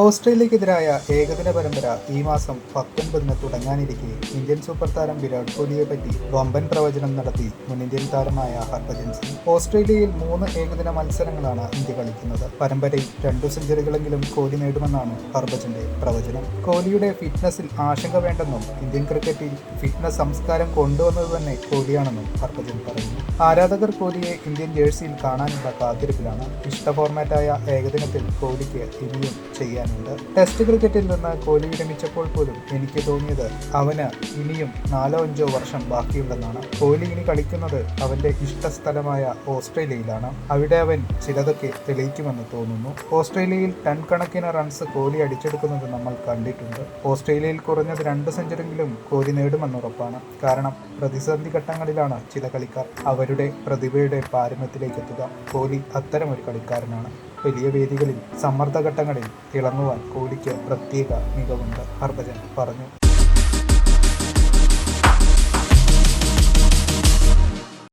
ഓസ്ട്രേലിയക്കെതിരായ ഏകദിന പരമ്പര ഈ മാസം പത്തൊൻപതിന് തുടങ്ങാനിരിക്കെ. ഇന്ത്യൻ സൂപ്പർ താരം വിരാട് കോഹ്ലിയെ പറ്റി വമ്പൻ പ്രവചനം നടത്തി മുൻ ഇന്ത്യൻ താരമായ ഹർഭജൻ സിംഗ്. ഓസ്ട്രേലിയയിൽ മൂന്ന് ഏകദിന മത്സരങ്ങളാണ് ഇന്ത്യ കളിക്കുന്നത്. പരമ്പരയിൽ രണ്ടു സെഞ്ചുറികളെങ്കിലും കോഹ്ലി നേടുമെന്നാണ് ഹർഭജന്റെ പ്രവചനം. കോഹ്ലിയുടെ ഫിറ്റ്നസിൽ ആശങ്ക വേണ്ടെന്നും ഇന്ത്യൻ ക്രിക്കറ്റിൽ ഫിറ്റ്നസ് സംസ്കാരം കൊണ്ടുവന്നത് തന്നെ കോഹ്ലിയാണെന്നും ഹർഭജൻ പറഞ്ഞു. ആരാധകർ കോഹ്ലിയെ ഇന്ത്യൻ ജേഴ്സിയിൽ കാണാനുള്ള കാത്തിരിപ്പിലാണ്. ഇഷ്ട ഫോർമാറ്റായ ഏകദിനത്തിൽ കോഹ്ലിക്ക് ഇനിയും ചെയ്യാനുണ്ട്. ടെസ്റ്റ് ക്രിക്കറ്റിൽ നിന്ന് കോഹ്ലി വിരമിച്ചപ്പോൾ പോലും എനിക്ക് തോന്നിയത് അവന് ഇനിയും നാലോ അഞ്ചോ വർഷം ബാക്കിയുണ്ടെന്നാണ്. കോഹ്ലി ഇനി കളിക്കുന്നത് അവന്റെ ഇഷ്ടസ്ഥലമായ ഓസ്ട്രേലിയയിലാണ്. അവിടെ അവൻ ചിലതൊക്കെ തെളിയിക്കുമെന്ന് തോന്നുന്നു. ഓസ്ട്രേലിയയിൽ ടൺ കണക്കിന് റൺസ് കോഹ്ലി അടിച്ചെടുക്കുന്നത് നമ്മൾ കണ്ടിട്ടുണ്ട്. ഓസ്ട്രേലിയയിൽ കുറഞ്ഞത് രണ്ട് സെഞ്ചുറിയെങ്കിലും കോഹ്ലി നേടുമെന്ന് ഉറപ്പാണ്. കാരണം പ്രതിസന്ധി ഘട്ടങ്ങളിലാണ് ചില കളിക്കാർ അവരുടെ പ്രതിഭയുടെ പാരമ്യത്തിലേക്ക് എത്തുക. കോഹ്ലി അത്തരമൊരു കളിക്കാരനാണ്. വലിയ വേദികളിൽ സമ്മർദ്ദഘട്ടങ്ങളിൽ തിളങ്ങുവാൻ കോഹ്ലിക്ക് പ്രത്യേക മികവുണ്ട് ഹർഭജൻ പറഞ്ഞു.